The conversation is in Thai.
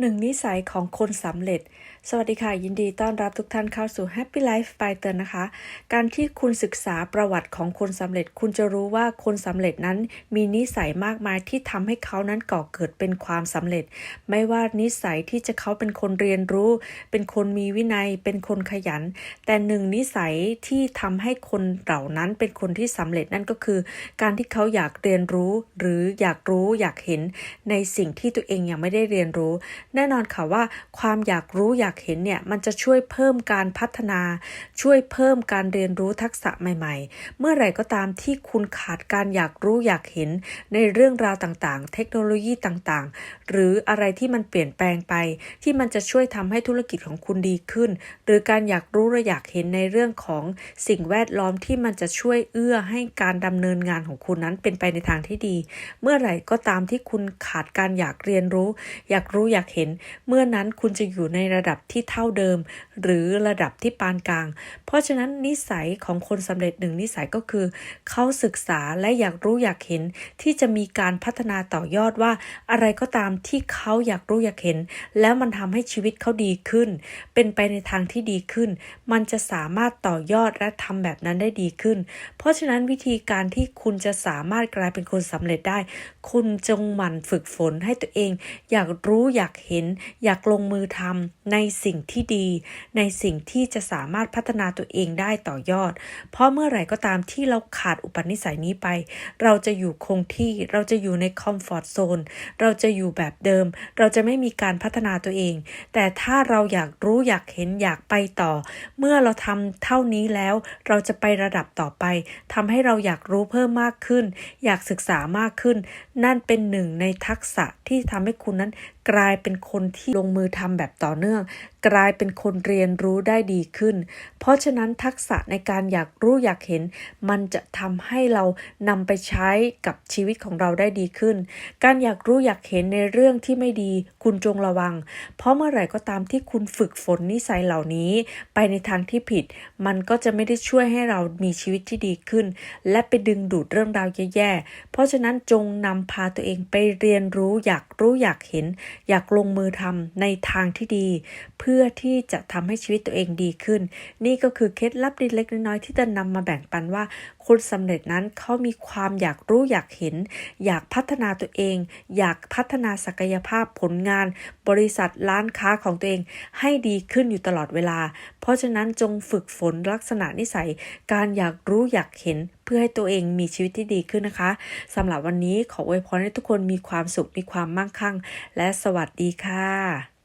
หนึ่งนิสัยของคนสำเร็จ สวัสดีค่ะ ยินดีต้อนรับทุกท่านเข้าสู่ Happy Life by เต r นะคะ การที่คุณศึกษาประวัติของคนสำเร็จ คุณจะรู้ว่าคนสำเร็จนั้นมีนิสัยมากมายที่ทำให้เขานั้นก่อเกิดเป็นความสำเร็จ ไม่ว่านิสัยที่จะเขาเป็นคนเรียนรู้ เป็นคนมีวินัย เป็นคนขยัน แต่หนึ่งนิสัยที่ทำให้คนเหล่านั้นเป็นคนที่สำเร็จนั่นก็คือ การที่เขาอยากเรียนรู้ หรืออยากรู้อยากเห็นในสิ่งที่ตัวเองยังไม่ได้เรียนรู้ แน่นอนค่ะว่าความอยากรู้อยากเห็นเนี่ยมันจะช่วยเพิ่มการพัฒนา ช่วยเพิ่มการเรียนรู้ทักษะใหม่ ๆ เมื่อไหร่ก็ตามที่คุณขาดการอยากรู้อยากเห็นในเรื่องราวต่างๆ เทคโนโลยีต่างๆ หรืออะไรที่มันเปลี่ยนแปลงไป ที่มันจะช่วยทำให้ธุรกิจของคุณดีขึ้น หรือการอยากรู้และอยากเห็นในเรื่องของสิ่งแวดล้อมที่มันจะช่วยเอื้อให้การดำเนินงานของคุณนั้นเป็นไปในทางที่ดี เมื่อไหร่ก็ตามที่คุณขาดการอยากเรียนรู้ อยากรู้อยากเห็นเมื่อนั้นคุณจะอยู่ในระดับที่เท่าเดิม หรือระดับที่ปานกลาง เพราะฉะนั้นนิสัยของคนสำเร็จหนึ่งนิสัยก็คือ เขาศึกษาและอยากรู้อยากเห็น ที่จะมีการพัฒนาต่อยอดว่า อะไรก็ตามที่เขาอยากรู้อยากเห็น แล้วมันทำให้ชีวิตเขาดีขึ้น เป็นไปในทางที่ดีขึ้น มันจะสามารถต่อยอดและทำแบบนั้นได้ดีขึ้น เพราะฉะนั้นวิธีการที่คุณจะสามารถกลายเป็นคนสำเร็จได้ คุณจงหมั่นฝึกฝนให้ตัวเอง อยากรู้อยากเห็นอยากลงมือทำในสิ่งที่ดี ในสิ่งที่จะสามารถพัฒนาตัวเองได้ต่อยอด เพราะเมื่อไหร่ก็ตามที่เราขาดอุปนิสัยนี้ไป เราจะอยู่คงที่เราจะอยู่ในคอมฟอร์ทโซนเราจะอยู่แบบเดิม เราจะไม่มีการพัฒนาตัวเอง แต่ถ้าเราอยากรู้อยากเห็นอยากไปต่อ เมื่อเราทำเท่านี้แล้ว เราจะไประดับต่อไปทำให้เราอยากรู้เพิ่มมากขึ้น อยากศึกษามากขึ้น นั่นเป็นหนึ่งในทักษะที่ทำให้คุณนั้นกลายเป็นคนที่ลงมือทำแบบต่อเนื่อง กลายเป็นคนเรียนรู้ได้ดีขึ้น เพราะฉะนั้นทักษะในการอยากรู้อยากเห็น มันจะทำให้เรานำไปใช้กับชีวิตของเราได้ดีขึ้น การอยากรู้อยากเห็นในเรื่องที่ไม่ดี คุณจงระวัง เพราะเมื่อไหร่ก็ตามที่คุณฝึกฝนนิสัยเหล่านี้ ไปในทางที่ผิด มันก็จะไม่ได้ช่วยให้เรามีชีวิตที่ดีขึ้น และไปดึงดูดเรื่องราวแย่ๆเพราะฉะนั้นจงนำพาตัวเองไปเรียนรู้อยาก รู้อยากเห็น อยากลงมือทำในทางที่ดี เพื่อที่จะทำให้ชีวิตตัวเองดีขึ้น นี่ก็คือเคล็ดลับเล็กๆน้อยๆที่จะนำมาแบ่งปันว่า คนสำเร็จนั้นเขามีความอยากรู้อยากเห็น อยากพัฒนาตัวเอง อยากพัฒนาศักยภาพผลงาน บริษัทร้านค้าของตัวเอง ให้ดีขึ้นอยู่ตลอดเวลา เพราะฉะนั้นจงฝึกฝนลักษณะนิสัย การอยากรู้อยากเห็น พื่อให้ตัวเองมีชีวิตที่ดีขึ้นนะคะสำหรับวันนี้ขออวยพรให้ทุกคนมีความสุขมีความมั่งคั่ง และสวัสดีค่ะ